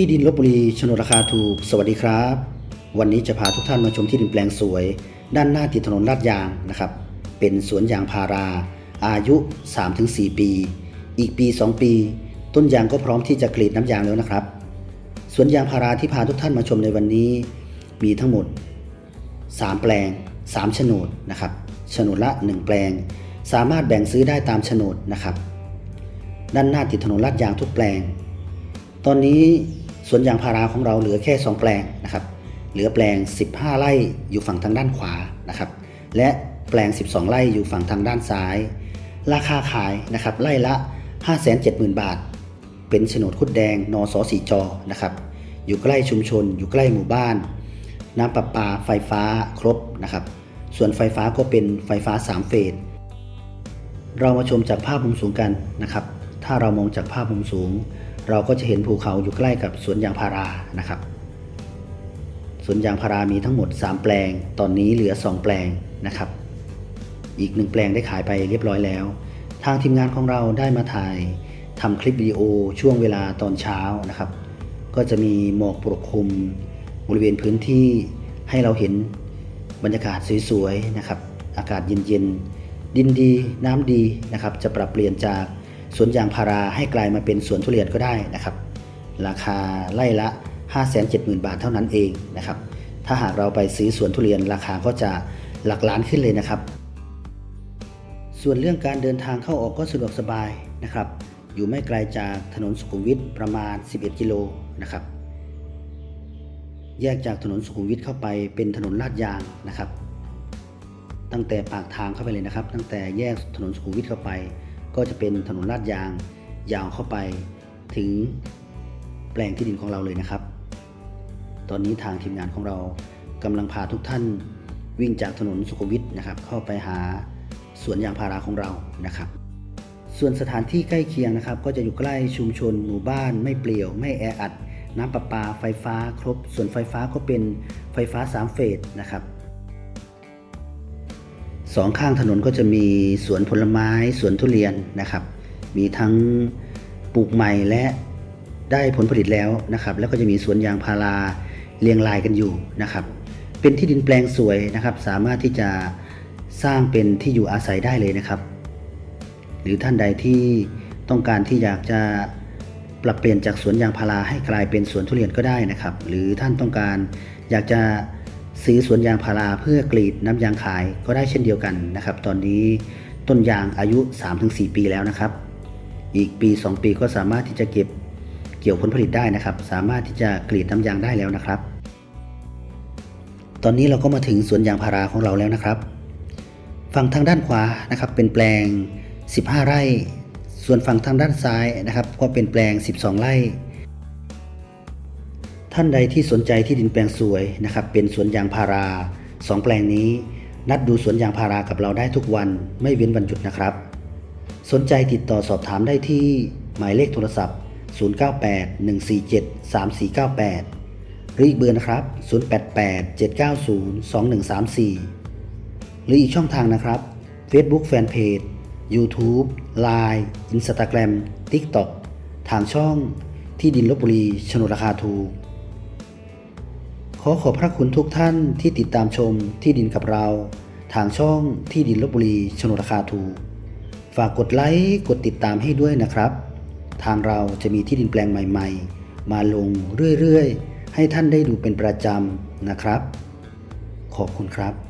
ที่ดินลบบุรีโฉนดราคาถูก สวัสดีครับ วันนี้จะพาทุกท่านมาชมที่ดินแปลงสวย ด้านหน้าติดถนนลาดยางนะครับ เป็นสวนยางพารา อายุ 3-4 ปี อีกปี 2 ปี ต้นยางก็พร้อมที่จะกรีดน้ำยางแล้วนะครับ สวนยางพาราที่พาทุกท่านมาชมในวันนี้ มีทั้งหมด 3 แปลง 3 โฉนดนะครับ โฉนดละ 1 แปลง สามารถแบ่งซื้อได้ตามโฉนดนะครับ ด้านหน้าติดถนนลาดยางทุกแปลงตอนนี้ สวนยางพาราของเราเหลือแค่ 2 แปลงนะครับ เหลือแปลง 15 ไร่อยู่ฝั่งทางด้านขวานะครับ และแปลง 12 ไร่อยู่ฝั่งทางด้านซ้าย ราคาขายนะครับไร่ละ 570,000 บาท เป็นโฉนดคุดแดงนอสอสีจอนะครับ อยู่ใกล้ชุมชน อยู่ใกล้หมู่บ้าน น้ำประปาไฟฟ้าครบนะครับ ส่วนไฟฟ้าก็เป็นไฟฟ้า 3 เฟส เรามาชมจากภาพมุมสูงกันนะครับ ถ้าเรามองจากภาพมุมสูง เราก็จะเห็นภูเขาอยู่ใกล้กับสวนยางพารานะครับสวนยางพารามีทั้งหมด 3 แปลง ตอนนี้เหลือ 2 แปลงนะครับ อีกหนึ่งแปลงได้ขายไปเรียบร้อยแล้ว ทางทีมงานของเราได้มาถ่ายทำคลิปวิดีโอช่วงเวลาตอนเช้านะครับ ก็จะมีหมอกปกคลุมบริเวณพื้นที่ให้เราเห็นบรรยากาศสวยๆนะครับ อากาศเย็นๆ ดินดีน้ำดีนะครับ จะปรับเปลี่ยนจาก สวนยางพาราให้กลายมาเป็นสวนทุเรียนก็ได้นะครับ ราคาไร่ละ 570,000 บาทเท่านั้นเองนะครับ ถ้าหากเราไปซื้อสวนทุเรียนราคาก็จะหลักล้านขึ้นเลยนะครับ ส่วนเรื่องการเดินทางเข้าออกก็สะดวกสบายนะครับ อยู่ไม่ไกลจากถนนสุขุมวิทประมาณ 11 กิโลนะครับ แยกจากถนนสุขุมวิทเข้าไปเป็นถนนลาดยางนะครับ ตั้งแต่ปากทางเข้าไปเลยนะครับ ตั้งแต่แยกถนนสุขุมวิทเข้าไป ก็จะเป็นถนนลาดยางยาวเข้าไปถึงแปลงที่ดินของเราเลยนะครับ ตอนนี้ทางทีมงานของเรากำลังพาทุกท่านวิ่งจากถนนสุขุมวิทนะครับ เข้าไปหาสวนยางพาราของเรานะครับ ส่วนสถานที่ใกล้เคียงนะครับ ก็จะอยู่ใกล้ชุมชนหมู่บ้าน ไม่เปลี่ยว ไม่แออัด น้ำประปาไฟฟ้าครบ ส่วนไฟฟ้าก็เป็นไฟฟ้า 3 เฟสนะครับ สองข้างถนนก็จะมีสวนผลไม้สวนทุเรียนนะครับ มีทั้งปลูกใหม่และได้ผลผลิตแล้วนะครับ แล้วก็จะมีสวนยางพาราเรียงรายกันอยู่นะครับ เป็นที่ดินแปลงสวยนะครับ สามารถที่จะสร้างเป็นที่อยู่อาศัยได้เลยนะครับ หรือท่านใดที่ต้องการที่อยากจะปรับเปลี่ยนจากสวนยางพาราให้กลายเป็นสวนทุเรียนก็ได้นะครับ หรือท่านต้องการอยากจะ ซื้อสวนยางพาราเพื่อกรีดน้ำยางขายก็ได้เช่นเดียวกันนะครับ ตอนนี้ต้นยางอายุ 3-4 ปีแล้วนะครับ อีกปี 2 ปีก็สามารถที่จะเก็บเกี่ยวผลผลิตได้นะครับ สามารถที่จะกรีดน้ำยางได้แล้วนะครับ ตอนนี้เราก็มาถึงสวนยางพาราของเราแล้วนะครับ ฝั่งทางด้านขวานะครับเป็นแปลง 15 ไร่ ส่วนฝั่งทางด้านซ้ายนะครับ ก็เป็นแปลง 12 ไร่ ท่านใดที่สนใจที่ดินแปลงสวยนะครับ เป็นสวนยางพารา 2 แปลงนี้ นัดดูสวนยางพารากับเราได้ทุกวันไม่เว้นวันหยุดนะครับ สนใจติดต่อสอบถามได้ที่หมายเลขโทรศัพท์ 098-147-3498 หรืออีกเบอร์นะครับ 088-790-2134 หรืออีกช่องทางนะครับ Facebook Fanpage YouTube Line Instagram TikTok ทางช่องที่ดินลบบุรีโฉนราคาถูก ขอขอบพระคุณทุกท่านที่ติดตามชมที่ดินกับเรา ทางช่องที่ดินลบบุรีชนดราคาถูก ฝากกดไลค์กดติดตามให้ด้วยนะครับ ทางเราจะมีที่ดินแปลงใหม่ ๆ มาลงเรื่อยๆ ให้ท่านได้ดูเป็นประจำนะครับ ขอบคุณครับ